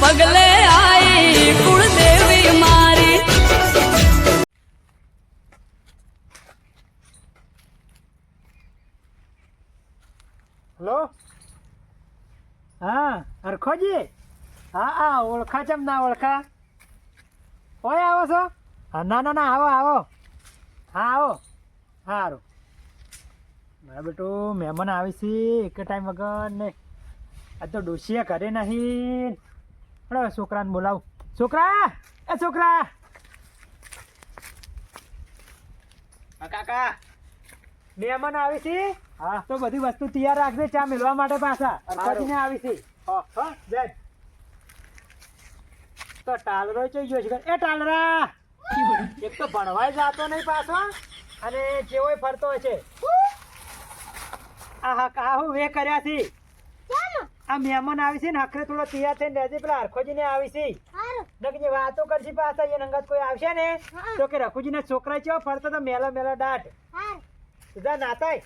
પગલે આઈ કુળદેવી મારી. હલો? હા, હરખોજી? હા હા, ઓળખા ચમ ના ઓળખા. ઓય, આવો છો? હા, ના ના ના, આવો આવો. હા, આવો. સારું મારા બેટું, મહેમાન આવી છે. એક ટાઈમ વગર ને. આ તો ડોશીએ કરે નહીં. હવે છોકરાને બોલાવું. છોકરા! એ છોકરા! કાકા. મહેમાન આવી છે? હા. તો બધી વસ્તુ તૈયાર રાખજે ચા મેળવા માટે પાછા. અરખાજીને આવી છે. હા. હા જય. તો ટાલરો ચઈ ગયો છે એ ટાલરા! એક તો ભણવાય જાતો નહીં પાછો અને જેવોય ફરતો હોય છે આ હા આ હું વે કર્યા છે. આ મહેમાન આવી છે ને આખરે થોડો તૈયાર થઈને રહેજે. પેલા હરખોજીને આવી છે. નકજે વાતો કરશે પાછા એ નંગત કોઈ આવશે ને? તો કે રખુજીને છોકરા ચેવો ફરતો તો મેલો મેલો દાટ જા નાતાય.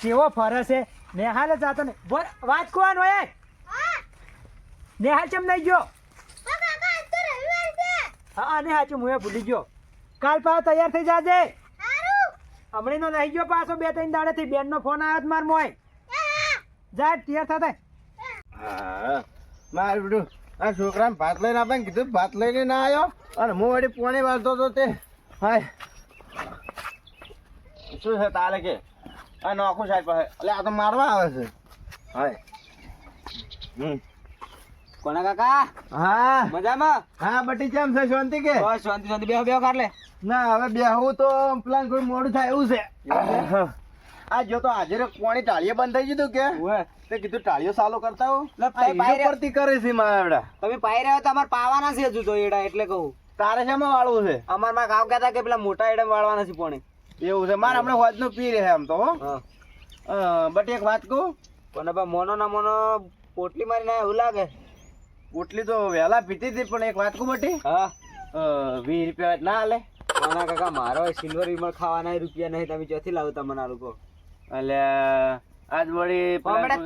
કેવો ફરે છે. નેહાલ જાતો ને. બોલ વાત કોણ એ નેહાલ ચમ નહીં ગયો? હા અને હાચું હું ભૂલી ગયો. કાલ પાછો તૈયાર થઈ જાજે. હમણાં નો નહીં ગયો પાછો બે ત્રણ દાડે થી બેન નો ફોન આવ્યો માર મોય જા તૈયાર થતા હા મારે આ છોકરાને ભાત લઈને આપે ને કીધું ભાત લઈને ના આવ્યો અને હું વળી પોણી વાળતો હતો તે હાય. શું છે તારે કે? હા નોખું સાહેબ પાસે. એટલે આ તો મારવા આવે છે. હાય. હમ. કોના કાકા? હા. મજામાં? હા બટી કેમ છે? શાંતિ કે? બસ શાંતિ શાંતિ. બેહો બેહો કાઢ લે ના હવે બેહવું તો પ્લાન કોઈ મોડું થાય એવું છે. આ જો તો આજે કોણી ટાળીએ બંધ થઈ ગયું કે? ઓવે. તે કીધું ટાળીઓ સાલો કરતા હું. લે, આ પરથી કરે છે મારા તમે પાઈ રહ્યા તમારે અમારે પાવાના છે હજુ તો એડા એટલે કહું. તારે શેમાં વાળવું છે? અમારમાં કાવ કહેતા કે પેલા મોટા એડા વાળવાના છે પોણે. એવું છે. મારે હમણાં હોજનું પી રહે આમ તો. બટ એક વાત કહું. પણ બા મોનો ના મોનો પોટલી મારી ના એવું લાગે. પોટલી તો વહેલા પીતી હતી પણ એક વાત કહું બટી. હા. વીસ રૂપિયા ના હાલે કોના કાકા મારો સિલ્વર વિમળ ખાવાના રૂપિયા નહીં. તમે ચોથી લાવો તમને આ લોકો. એટલે આજ વળી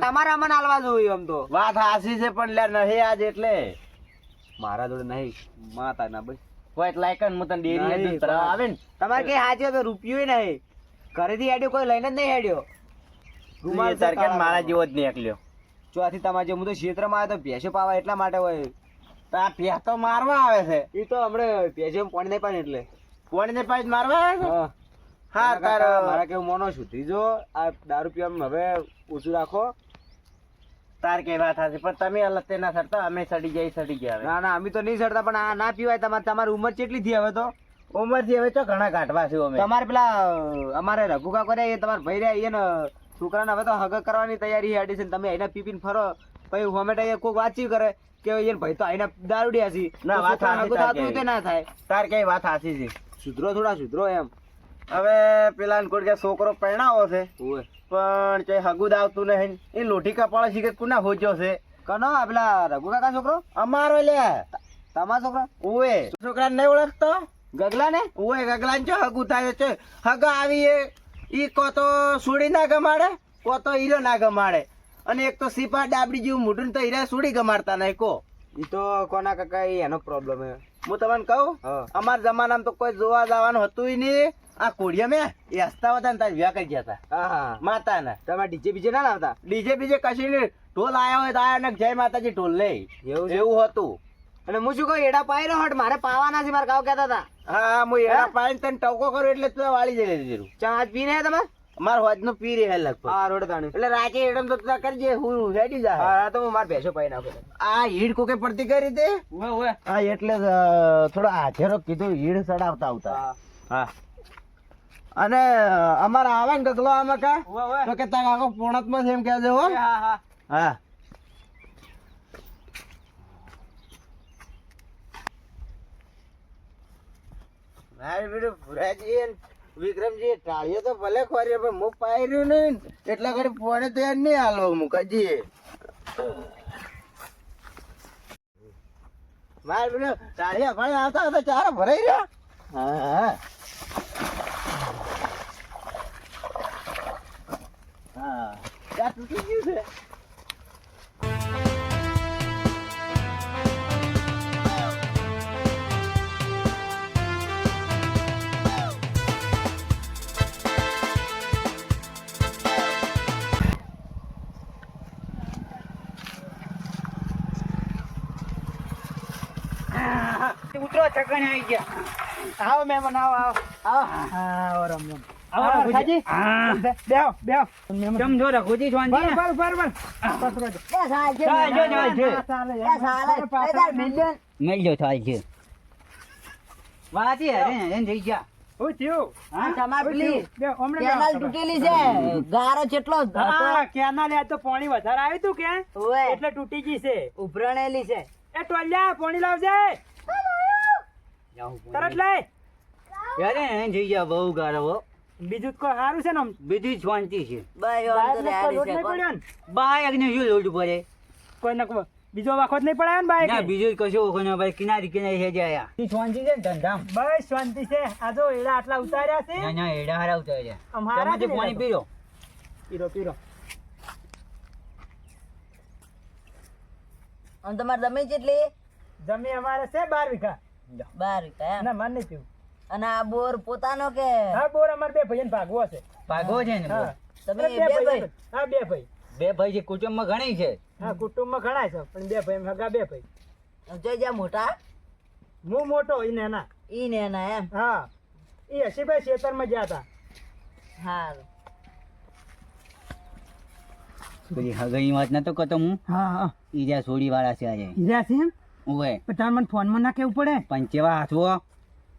તમારે અમને આલવા જોયું આમ તો. વાત હાસી છે પણ લે નહીં આજ એટલે. મારા જોડે નહીં માતા ના ભાઈ કોઈ લાયકન હું તને ડેરી આવે ને. તમારે કઈ હાચે તો રૂપિયો નહીં. ઘરેથી હેડ્યો કોઈ લઈને જ નહીં હેડ્યો. રૂમાલ સરકાર મારા જેવો જ નહીં એકલ્યો ચોથી તમારે જે હું તો ક્ષેત્રમાં આવ્યો તો ભેંસો પાવા એટલા માટે હોય. તો આ પ્યા તો મારવા આવે છે. એ તો હમણાં ભેંસો પાણી નહીં પાણી એટલે. કોણ નહીં પાણી મારવા આવે છે? હા તાર મારા કેવું મોનો સુધરી જો. આ દારૂ પીવાનું હવે ઓછું રાખો. તાર કઈ વાત હશે પણ તમે અલગ તે ના સરતા અમે સડી જાય સડી ગયા ના ના અમે તો નહીં સરતા પણ આ ના પીવાય તમારે તમારી ઉંમર કેટલી થઈ હવે તો? ઉંમરથી હવે તો ઘણા કાઢવા છે અમે. તમારે પેલા અમારે રઘુકા કરે એ તમારા ભાઈ રહ્યા એને છોકરાને હવે તો હગ કરવાની તૈયારી હેડી છે તમે એને પીપીને ફરો. પછી હોમેટા એ કોઈક વાતચીત કરે કે યાર ભાઈ તો આઈને દારૂડિયા છે ના, વાત થતું હોય ના થાય. તાર કઈ વાત હાસી છે. સુધરો થોડા સુધરો એમ. હવે પેલા કોઈ કે છોકરો પરણાવો છે. પણ ચાહે હગુદ આવતું નહીં. એ લોઠી કપાળ શીખે કુના હોજો છે? કનો આપલા પેલા રઘુ કાકા છોકરો? અમારો લે. તમારા છોકરો? ઓએ છોકરાને નહીં ઓળખતો? ગગલા ને ઓએ ગગલા ને હગુ થાય છે? હગા આવી એ ઈ કો તો સુડી ના ગમાડે કો તો હીરો ના ગમાડે. અને એક તો સીપા ડાબડી જેવું મોઢું તો હીરા સુડી ગમાડતા નહીં કો. એ તો કોના કાકા ઈ એનો પ્રોબ્લેમ હે હું તમને કહું? અમારા જમાનામાં તો કોઈ જોવા જવાનું હતું નહીં. આ કોડિયા મેં એ હસતા હતા ને તાર વ્યા કરી ગયા હતા. હા હા. માતાના. તમે ડીજે બીજે ના લાવતા? ડીજે બીજે કશી ઢોલ આયા હોય તો આયા ને જય માતાજી ઢોલ લે એવું એવું હતું. અને હું શું કહું એડા પાયરો હટ મારે પાવાના છે મારે કાવ કહેતા હતા. હા હું એડા પાણી તને ટકો કરું એટલે તું વાળી જઈ લીધી ચા આજ પીને રહ્યા તમે? માર હોજનું પી રહે લગભગ. હા રોડ તાણી. એટલે રાતે એડમ તો તું કરજે હું હેડી જા હા તો હું માર ભેસો પાઈ નાખું. આ હીડ કોકે પડતી કરી દે? ઉવે ઉવે. હા એટલે થોડો હાથેરો કીધું હીડ ચડાવતા આવતા. હા. હા. અને અમારે આવે ને ગગલો આમાં કા? તો કે તાર આખો પોણતમાં એમ કહેજે હો. હા હા. મારે ભુરાજી વિક્રમજી ટાળીઓ તો ભલે ખોરી પણ હું પાયર્યું નહીં એટલા ઘડી પોણે તો યાર નહીં હાલો મુકાજી મારે બેટું ટાળીયા ભાઈ આવતા હતા ચારા ભરાઈ રહ્યા. હા હા. આ તૂટી ગયું છે ઉતરો ચકણ આવી ગયા. આવો મેમન આવો આવો. આવો. રમ રમ. આવો, આવો રઘુજી. રઘુજી. હા. બેહો બેહો કેમ છો રઘુજી બર બર બર બર પસરો જો. ચાલ, જો, જો, જો, જો. ના, ચાલે યાર. થાય છે. વાતી હે એમ થઈ ગયા. હું થયું. હા? તમારે પેલી થયું? બે, હમણાં કેનાલ તૂટેલી છે. ગારો કેટલો હા કેનાલ યાર તો પાણી વધારે આવ્યું તું કે? એટલે તૂટી ગઈ છે. ઉભરાણેલી છે. એ ટોલિયા પાણી લાવજે. તરત લઈ. યારે એમ થઈ ગયા બહુ ગારો હો. બીજું કોઈ સારું છે ને આમ. બીજી શાંતિ છે. બાય તો રેડી છે ને? શું લોડ પડે કોઈ ને બીજો વાખો જ નહીં પડાયો ને ના બાઈક બીજું કશું કોને ભાઈ કિનારી કિનારી છે જાય શાંતિ છે ને ધંધામ? બસ શાંતિ છે. આ જો એડા આટલા ઉતાર્યા છે. ના ના એડા હારા ઉતરે છે. આમ તમે જ પાણી પીરો. પીરો પીરો. અને તમારે તમે કેટલી જમી અમારે છે બાર વીઘા. બાર વીઘા એમ? ના માર નહીં પીવું. અને આ બોર પોતાનો કે? હા બોર અમારે બે ભાઈ ભાગવો છે. ભાગો છે ને હા. તમે બે ભાઈ. હા બે ભાઈ. બે ભાઈ છે કુટુંબમાં ઘણી છે. હા કુટુંબમાં ઘણા છે પણ બે ભાઈ હગા બે ભાઈ. જોઈ જા મોટા. હું મોટો ઈ નેના. ઈ નેના એમ? હા. એ હસીભાઈ ખેતરમાં ગયા હતા. હારું. પેલી હગઈ વાત નતો કરતો હું? હા હા. ઈજા સોડી વાળા છે આજે. ઈજા છે એમ? ઓવે પણ તાર મને ફોનમાં ના કેવું પડે? પણ કેવા હાથવો?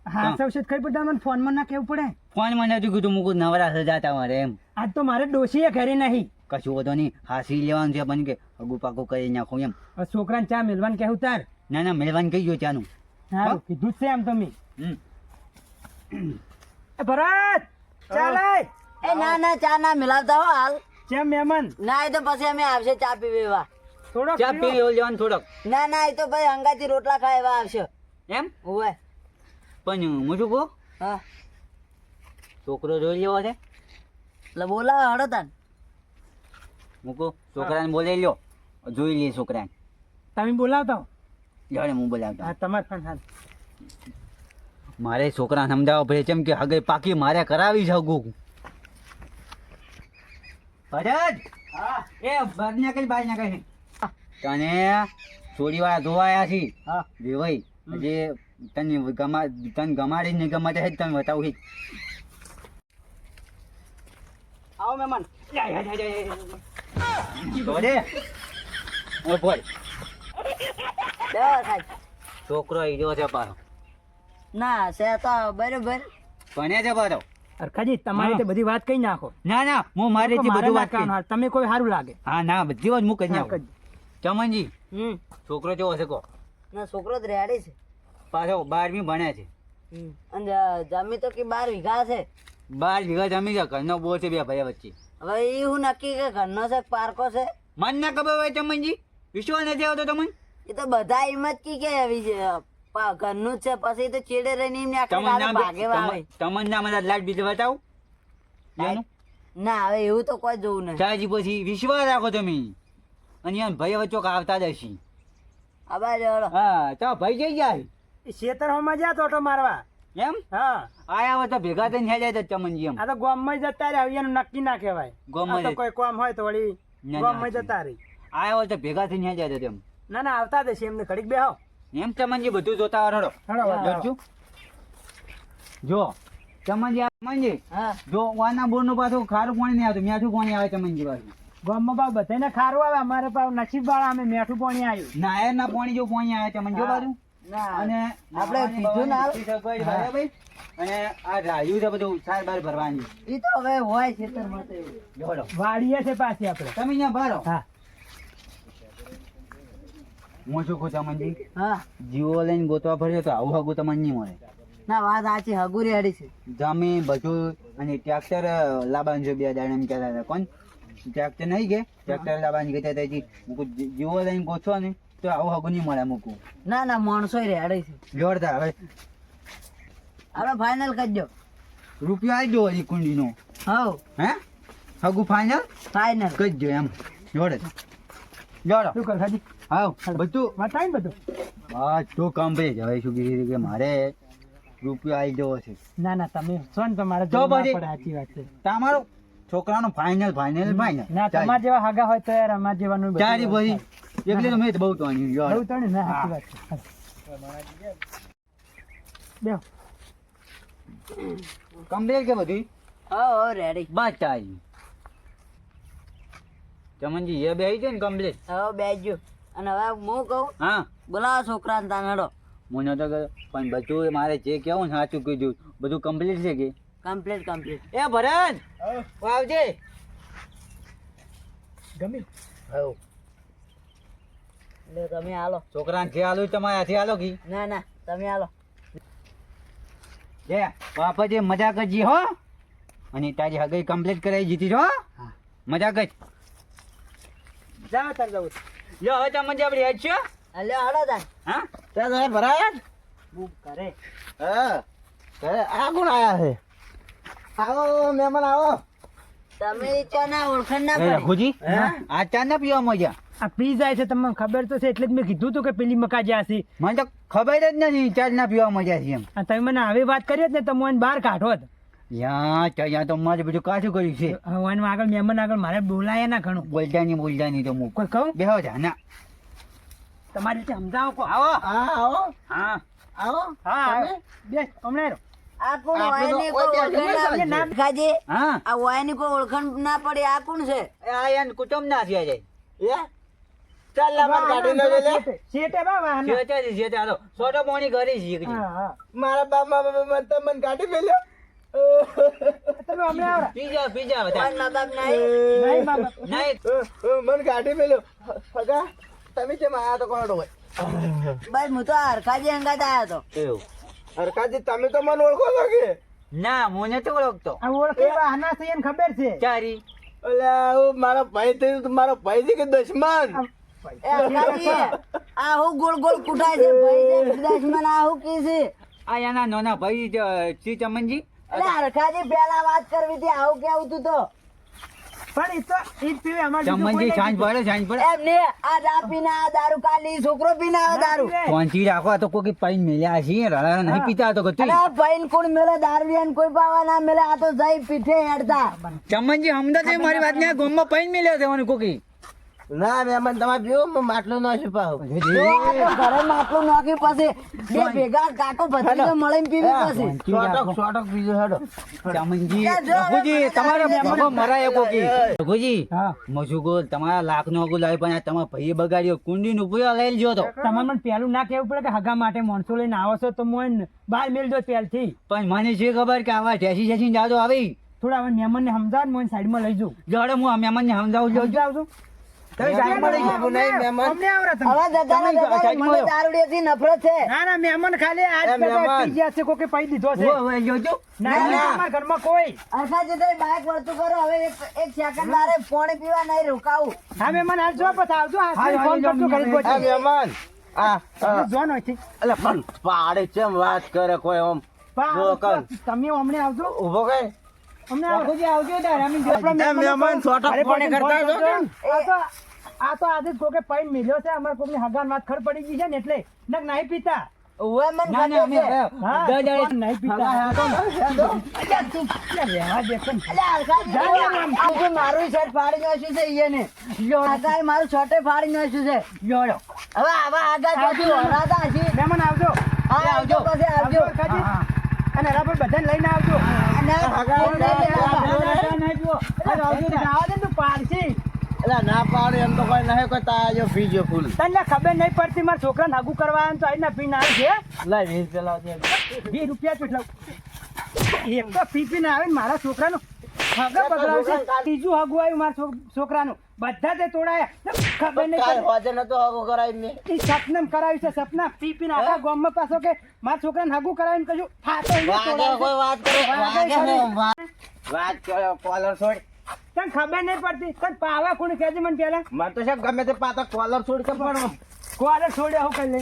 હા સૌ ખરી પડતા મને ફોનમાં ના કેવું પડે? ફોનમાં નથી કીધું મૂકું નવરા સજાતા મારે એમ. આજ તો મારે ડોશીએ ઘરે નહીં. કશું વધો નહીં હાસી લેવાનું છે પણ કે હગુ પાકું કરી નાખું એમ. છોકરાને ચા મેલવાન કેવું તાર? ના ના મેલવાન કહી ગયો ચાનું. હા? કીધું છે એમ તમે. એ ભરત ચાલે એ ના ના ચા ના મિલાવતા હો હાલ. જેમ મહેમાન ના એ તો પછી અમે આવશે ચા પીવા થોડોક ચા પી લેવાનું થોડોક. ના ના એ તો ભાઈ અંગાથી રોટલા ખાવા આવશે. એમ? ઓવે પણ હું શું કહું હા. છોકરો જોઈ લેવો છે? એટલે બોલાવો હડો તાન મૂકો છોકરાને બોલાવી લ્યો. જોઈ લે છોકરાને. તમે બોલાવતા જાણે હું બોલાવતા. હા તમારે પણ હાલ. મારે છોકરા સમજાવવા પડે કેમ કે હગે પાકી મારે કરાવી છે હગું ભરત! એ બહાર નીકળ બહાર કઈ તને થોડી ધોવાયા છે. હા. વેવાઈ જે તને ગમા તને ગમાડી ને ગમાડે છે તને બતાવું છે આવો મહેમાન. બોલે. ઓ બોલ છોકરો ઈડ્યો છે પાછો. ના છે તો બરોબર. ભણે છે પાછો? અરખાજી તમારી તે બધી વાત કઈ નાખો. ના ના હું મારી તે બધી વાત કઈ તમે કોઈ સારું લાગે. હા ના બધી વાત હું હા, નાખું. ચમનજી હમ. છોકરો કેવો છે કો ના છોકરો તો રેડી છે. પાછો બારમી ભણે છે. અને જમી તો કે બાર વીઘા છે? બાર વીઘા જમી છે ઘરનો બો છે બે ભાઈ વચ્ચે. હવે એ હું નક્કી કે ઘરનો છે કે પારકો છે? મન ના ખબર હોય ચમનજી વિશ્વાસ નથી આવતો તમને? એ તો બધા એમ જ કી કે આવી પા- ઘરનું જ છે પછી તો ચેડે રહીને એમને ભાગે. તમને ના મને લાઈટ બીજું બતાવું? ના હવે એવું તો કોઈ જોવું નહીં. ચાજી પછી વિશ્વાસ રાખો તમે. અને એમ ભાઈ વચ્ચો આવતા જ હશી આભાર હા તો ભાઈ જઈ જાય એ ખેતરમાં જ્યાં ઓટો મારવા. એમ? હા. આયા હોય તો ભેગા થઈને થઈ જાય તો ચમનજી એમ. આ તો ગામમાં જતા રહ્યા એનું નક્કી ના કહેવાય. ગામમાં તો કોઈ કામ હોય તો વળી ગામમાં જતા રહી. આયા હોય તો ભેગા થઈને થઈ જાય તેમ ના ના આવતા જશે એમને ઘડીક બેહો. એમ ચમનજી બધું જોતા હરો. જોજો. જો ચમનજી ચમનજી હા. જો વાના બોરનું પાછું ખારું પાણી નહીં આવતું. મીઠું પાણી આવે ચમનજી પાછું ગામમાં પાછું બધાને ખારું આવે અમારે પાછું નસીબ વાળા અમે મીઠું પાણી આવ્યું નાયર ના પાણી જો પાણી આવે ચમનજી હા. બાજુ. અને આપણે પીધું ના બરાબર અને આ રાયું છે બધું સાર બાર ભરવાની. એ તો હવે હોય ખેતરમાં તો જોડો. વાડીએ છે પાછી આપણે. તમે અહીંયા ભરો. હા. હું શું કહું હા. જીવો લઈને ગોતવા ફર્યો તો આવું હગું તમને નહીં મળે. ના વાત સાચી હગુરી હડી છે. જમીન બધું અને ટ્રેક્ટર લાવવાનું જો બે દાડે એમ કહેતા હતા. કોણ? ટ્રેક્ટર નહીં કે? ટ્રેક્ટર લાવવાની કહેતા હતા. જીવો લઈને ગોતવા ને તો આવું હગું નહીં મળે મૂકું ના ના માણસો રેડી છે. જોરદાર હવે આપણે ફાઇનલ કરજો રૂપિયો આવી દો એ કુંડીનો. હવ. હે? હગું ફાઇનલ ફાઇનલ કરજો એમ. જોડે. જોડો. શું કર હાજી? હા બધું. બતાવી ને બધું. હા તો કમ્પ્લીટ હવે શું કીધું કે મારે રૂપિયો આવી જવો છે. ના ના તમે છો ને તમારે જો પડે સાચી વાત છે. તમારો છોકરાનો ફાઇનલ ફાઇનલ ફાઇનલ ના તમારા જેવા હાગા હોય તો યાર અમારા જેવાનું બધું ચારી પછી એટલે તો મેં તો બહુ તો બહુ તાણી ના સાચી વાત છે. બેહો. કમ્પ્લીટ કે બધી? હા હો રેડી બસ ચાલી ચમનજી એ બે છે ને કમ્પ્લીટ હો બેજો અને હવે હું કહું? હા. બોલાવો છોકરાને તાને હડો. મને તો પણ બધું મારે જે કેવું ને સાચું કીધું. બધું કમ્પ્લીટ છે કે? કમ્પ્લીટ કમ્પ્લીટ એ ભરત! આવજે. ગમી. એટલે તમે હાલો. છોકરાને જે આલો તમારે હાથે આલો કી ના ના તમે હાલો. લે બાપા જે મજા કરજી હો. અને તારી હગઈ કમ્પ્લીટ કરાવી જીતી છો મજા કર જા. તાર જવું લ્યો હવે તમે મજા હેડ છો. હાલો હાડો તા હા? ત્યાં તમે ભરાયા જ? બૂમ કરે હા ઘરે આ કોણ આયા છે? આવો મહેમાન આવો. તમે ચા ના ઓળખાણ ના પડે હોજી આ ચા ના પીવા મજા આ પી જાય છે તમને ખબર તો છે એટલે જ મેં કીધું તું કે પેલી મકા જ્યાં છે. મને તો ખબર જ નથી ચા ના પીવા મજા છે એમ. તમે મને આવી વાત કરી ને તમે બહાર કાઢો જ યા ચા તો મારે બધું કાઠું કર્યું છે. હવે આગળ મહેમાન આગળ મારે બોલાય ના ઘણું. બોલતા નહીં બોલતા નહીં તો હું. કોઈ કહું? બેહો જા ના. તમારી રીતે સમજાવો કો આવો. હા આવો. હા. આવો. હા તમે? હમણાં આ કોણ? વાયની કોઈ કોઈ ઓળખાણ ના ખાજે હા. આ વાયની કોઈ ઓળખાણ ના પડે આ કોણ છે? આ કુટુંબ ના જાય એ? ચાલ લાંબા કાઢી નો લે. શેઠે- શેઠે બા વાહન. છે છે છે ચાલો સોટો પોણી કરી છે હા, હા. મારા બાપમાં મને તો મને કાઢી મેલ્યો તમે હમણાં આવરા. પીજા પીજા બધા કોઈ મા બાપ નહીં નહીં મા બાપ. નહીં. મને કાઢી મેલ્યો હગા તમે કેમ આયા તો કોણ હોય ભાઈ? હું તો હરખાજી અંગાત આયો તો. એવું. હરકાજી તમે તો મને ઓળખો છો કે? ના હું તો ઓળખતો. આ ઓળખી છે એને ખબર છે. ચારી ઓલા મારા ભાઈ થયું તો મારો ભાઈ છે કે દુશ્મન? એ હરખાજી આ હું ગોળ ગોળ કુટાય છે ભાઈ છે દુશ્મન આ હું કી છે? આ એના નાના ભાઈ શ્રી ચમનજી? એટલે હરખાજી પેલા વાત કરવી હતી આવું કેવું તું તો? પણ એ તો ઈ પીવે અમારે ચમનજી સાંજ પડે સાંજ પડે. એમ ને આ દા પીને આ દારૂ કાલી છોકરો પીને આ દારૂ. રાખો આ તો કોઈ પાઈ મેલ્યા છે રડા નહીં પીતા તો કતું અને આ ભાઈને કોણ મેલે દારૂ કોઈ પાવા ના મેલે આ તો જઈ પીઠે હેડતા. ચમનજી હમદા તે મારી વાત ને ગોમમાં પાઈ મેલ્યો છે મને કોકી ના મહેમાન તમારે પીવો માટલું ન છુપાવ જો ઘરે માટલું નાખી પછી બે ભેગા કાકો ભત્રીજો મળીને પીવી પછી. સોટક સોટક બીજો હેડો. ચમનજી રઘુજી તમારા ભગો મરાય કોકી રઘુજી હા. તમારા લાખ નો અગુ લાવી પણ તમારા ભાઈએ બગાડ્યો. કુંડી નું પૂરા લઈ લ્યો તો. તમારે મને પેલું ના કહેવું પડે કે હગા માટે માણસો લઈને આવો છો તો મને બાર બહાર મેલ દો પહેલથી. પણ મને છે ખબર કે આવા જેસી જેસી જાદો આવી. થોડા હવે મહેમાનને સમજાવ મને સાઈડમાં સાઈડમાં લઈ જાઉં. જોડે હું મહેમાનને સમજાવું છું સમજાવજો. તમે સાઈડમાં લઈ જાઓ, નહીં મહેમાન. અમને આવરા તમે. હવે દાદા દાદા મને દારૂડિયાથી નફરત છે. ના ના મહેમાન ખાલી આજ એ બધા મહેમાન. પી ગયા છે કોકે પાઈ દીધો છે. ઓ, જોજો. ના ના, ના. અમારા ઘરમાં કોઈ. હરખાજી તો બાઇક વળતું કરો હવે એક એક સેકન્ડ મારે પાણી પીવા નહીં રોકાવું. હા મહેમાન હાલ પછી આવજો. હા, ફોન કરજો ઘરે આ પહોંચી. મહેમાન. આ તમે જો નહોતી. એટલે પણ પાડે ચેમ વાત કરે કોઈ ઓમ તમે અમને આવજો. ઊભો કઈ આ તો આજે કોકે પાઈ મિલ્યો છે અમારે કોકની હગાન વાત ખર પડી ગઈ છે ને એટલે નક નહીં પીતા ઉવે મને ના ના અમે ખબર છે. હા દર દાડે કોણ નહીં પીતા અલ્યા તું ક્યાં રહેવા દે કેમ? અલ્યા હરખાજી જા, જા, જા. આ જો મારું શર્ટ ફાડી નાખ્યું છે ઈયને. મારું શર્ટે ફાડી નાખ્યું છે જોડો. હવે આવા આગા હજી. મહેમાન આવજો હા, આવજો પછી આવજો. અને રાબર બધાને લઈને આવજો. ના, ના, ના, ના, ને, ને તું ના પાડે એમ તો કોઈ નહીં કોઈ તાજો પીજો ફૂલ તને ખબર નહીં પડતી મારા છોકરાને નાગુ કરવા ને તો આઈને પીને આવે છે લાય વીસ પેલા વીસ રૂપિયા કેટલા એક તો પી ના આવે મારા છોકરાનું ત્રીજું હગું આવ્યું મારા છોકરાનું. બધા તે તોડાયા. ખબર નહીં કાલ પડતી. હોજે કરાવી મેં. ઈ સપનમ કરાવ્યું છે સપના પી પીને આખા ગામમાં પાછો કે મારા છોકરાને હગું કરાવીને કહ્યું. કોઈ વાત કરો કરો કોલર છોડ. તને ખબર નહીં પડતી. તને પાવા કોણ કહેજે મને પેલા મને તો સાહેબ ગમે તે પાતા કોલર છોડ કે પણ કોલર છોડ્યો હું કરી લે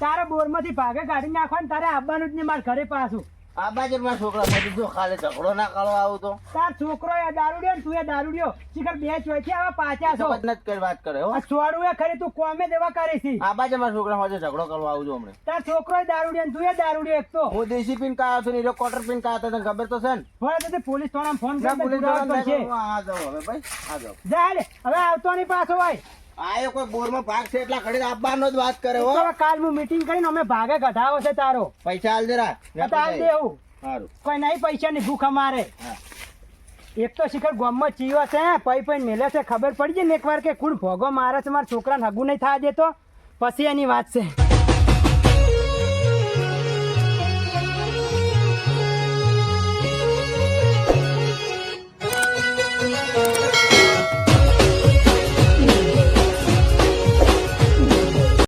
તારા બોરમાંથી ભાગે કાઢી નાખવાનું તારે આવવાનું જ નહીં મારા ઘરે પાછું. આ બાજુ મારા છોકરા મેં જો ખાલી ઝઘડો ના કરો આવું તો. તાર છોકરો એ દારૂડિયો ને તું એ દારૂડિયો શિખર બે ચોથી આવા પાછા છો. જ કરી વાત કરે હો. આ એ ખરી તું કોમે દેવા કરે છે. આ બાજુ મારા છોકરા હોજે ઝઘડો કરવા આવું છું હમણાં. તાર છોકરો એ દારૂડિયો ને તું એ દારૂડિયો એક તો. હું દેશી પીન કા છું ને કોટર પીન કા તને ખબર તો છે ને? ભલે તે પોલીસ વાળાને ફોન કરી આ હવે ભાઈ આ જાઓ જા હવે આવતો નહીં પાછો ભાઈ. આયો કોઈ બોરમાં ભાગ છે એટલા ઘડી આપવાનો જ વાત કરે હો. કાલ હું મીટિંગ કરીને અમે ભાગે કઢાવો છે તારો. પૈસા હાલ જરા. બતાવી દેવું. સારું કોઈ નહીં પૈસાની ભૂખ અમારે. હા. એક તો શિખર ગામમાં ચીવા છે પૈ પૈ મેલે છે. ખબર પડી જાય ને એકવાર કે કુણ ભોગો મારે છે મારા છોકરાને હગું નહીં થવા દેતો. પછી એની વાત છે.